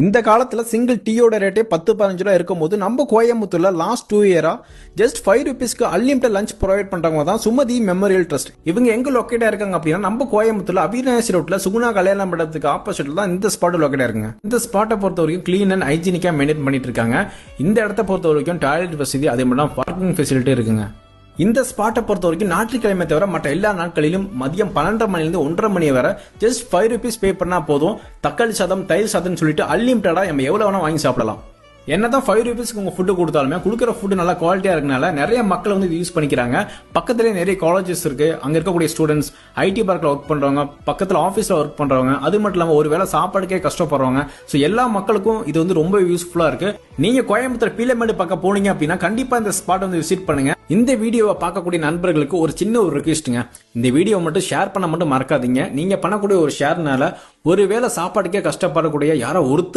இந்த காலத்தில் சிங்கிள் டீயோட ரேட்டே பத்து பதினஞ்சு ரூபா இருக்கும் போது நம்ம கோயம்புத்தூரில் லாஸ்ட் டூ இயராக ஜஸ்ட் ஃபைவ் ருபீஸ்க்கு அன்லிமிட்டட் லஞ்ச் ப்ரொவைட் பண்ணுறவங்க தான் சுமதி மெமோரியல் ட்ரஸ்ட் இவங்க எங்கே லொக்கேட்டாக இருக்காங்க அப்படின்னா நம்ம கோயம்புத்தூர்ல அபிநாசி ரோட்டில் சுகுணா கல்யாண மண்டபத்துக்கு ஆப்போசிட்டில் தான் இந்த ஸ்பாட் லொக்கேட்டாக இருக்குங்க. இந்த ஸ்பாட்டை பொறுத்த வரைக்கும் க்ளீன் அண்ட் ஹைஜீனிக்காக மெயின்டைன் பண்ணிட்டு இருக்காங்க. இந்த இடத்த பொறுத்த வரைக்கும் டாய்லெட் வசதி அதே மாதிரி பார்க்கிங் ஃபெசிலிட்டி இருக்குங்க. இந்த ஸ்பாட்டை பொறுத்த வரைக்கும் ஞாயிற்றுக்கிழமை தவிர மற்ற எல்லா நாட்களிலும் மதியம் பன்னெண்டரை மணிலிருந்து ஒன்றரை மணி வரை ஜஸ்ட் ஃபைவ் ருபீஸ் பே பண்ணா போதும். தக்காளி சாதம் தயிர் சாதம்னு சொல்லிட்டு அன்லிமிட்டடா நம்ம எவ்வளவு வேணா வாங்கி சாப்பிடலாம். என்னதான் ஃபைவ் ருபீஸ்க்கு உங்க ஃபுட்டு கொடுத்தாலுமே கொடுக்குற ஃபுட் நல்லா குவாலிட்டியா இருக்கனால நிறைய மக்கள் வந்து இது யூஸ் பண்ணிக்கிறாங்க. பக்கத்துலேயே நிறைய காலேஜஸ் இருக்கு. அங்க இருக்கக்கூடிய ஸ்டூடெண்ட்ஸ் ஐடி பார்க்ல ஒர்க் பண்றவங்க பக்கத்துல ஆஃபீஸ்ல ஒர்க் பண்றவங்க அது மட்டும் இல்லாம ஒருவேளை சாப்பாடுக்கே கஷ்டப்படுறவங்க. ஸோ எல்லா மக்களுக்கும் இது வந்து ரொம்ப யூஸ்ஃபுல்லா இருக்கு. நீங்க கோயம்புத்தூர் பீலமேடு பக்கம் போனீங்க அப்படின்னா கண்டிப்பா இந்த ஸ்பாட் வந்து விசிட் பண்ணுங்க. இந்த வீடியோவை பார்க்கக்கூடிய நண்பர்களுக்கு ஒரு சின்ன ஒரு ரிக்வெஸ்ட்டுங்க இந்த வீடியோ மட்டும் ஷேர் பண்ண மட்டும் மறக்காதீங்க. நீங்க பண்ணக்கூடிய ஒரு ஷேர்னால ஒருவேளை சாப்பாடுக்கே கஷ்டப்படக்கூடிய யாரோ ஒருத்தர்